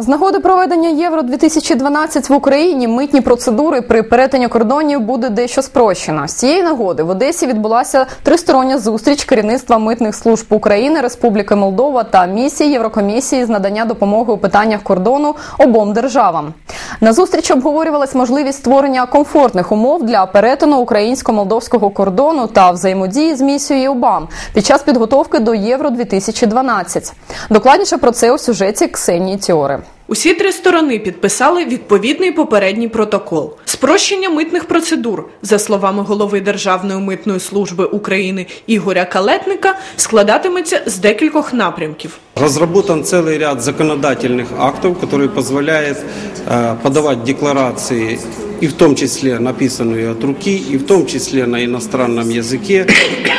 З нагоди проведення Євро 2012 в Україні митні процедури при перетині кордонів буде дещо спрощено. З цієї нагоди в Одесі відбулася тристороння зустріч керівництва митних служб України, Республіки Молдова та місії Єврокомісії з надання допомоги у питаннях кордону обом державам. На зустрічі обговорювалась можливість створення комфортних умов для перетину українсько-молдовського кордону та взаємодії з місією ОБАМ під час підготовки до Євро 2012 Докладніше про це у сюжеті Ксенії Тіори. Усі три сторони підписали відповідний попередній протокол. Спрощення митних процедур, за словами голови Державної митної служби України Ігоря Калетника, складатиметься з декількох напрямків. Разработан целый ряд законодательных актов, который позволяет э, подавать декларации и в том числе написанные от руки, и в том числе на иностранном языке.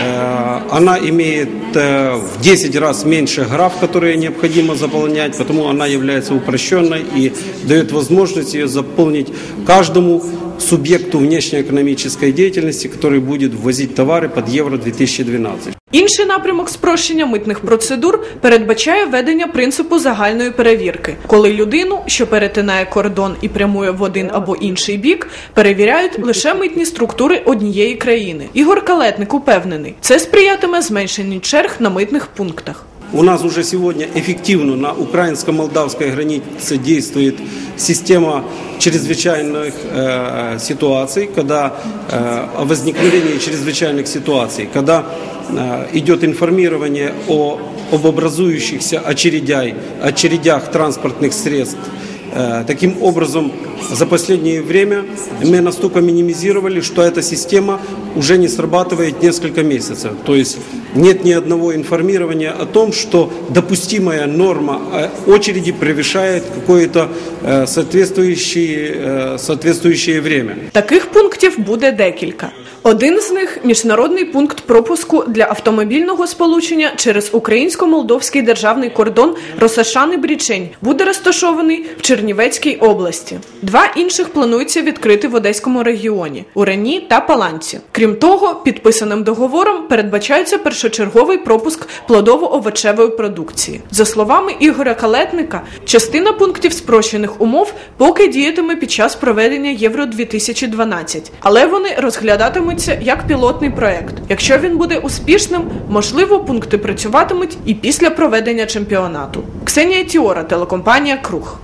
Э, она имеет э, в 10 раз меньше граф, которые необходимо заполнять, потому она является упрощенной и дает возможность ее заполнить каждому субъекту внешнеэкономической деятельности, который будет ввозить товары под Евро 2012. Інший напрямок спрощення митних процедур передбачає введення принципу загальної перевірки, коли людину, що перетинає кордон і прямує в один або інший бік, перевіряють лише митні структури однієї країни. Ігор Калетник упевнений, це сприятиме зменшенню черг на митних пунктах. У нас уже сегодня эффективно на украинско-молдавской границе действует система чрезвычайных э, ситуаций, когда э, о возникновении чрезвычайных ситуаций, когда э, идет информирование о, об образующихся очередях, очередях транспортных средств. Э, Таким образом, за последнее время мы настолько минимизировали, что эта система уже не срабатывает несколько месяцев. То есть нет ни одного информирования о том, что допустимая норма э, очереди превышает какое-то э, соответствующее, э, соответствующее время. Таких пунктів буде декілька. Один з них міжнародний пункт пропуску для автомобільного сполучення через українсько-молдовський державний кордон Росашани Брічень буде розташований в Чернівецькій області. Два інших планується відкрити в Одеському регіоні у Рені та Паланці. Крім того, підписаним договором передбачається першочерговий пропуск плодово-овочевої продукції. За словами Ігоря Калетника, частина пунктів спрощених умов поки діятиме під час проведення Євро 2012, але вони розглядатимуться як пілотний проект. Якщо він буде успішним, можливо, пункти працюватимуть і після проведення чемпіонату. Ксенія Тіора, телекомпанія Круг.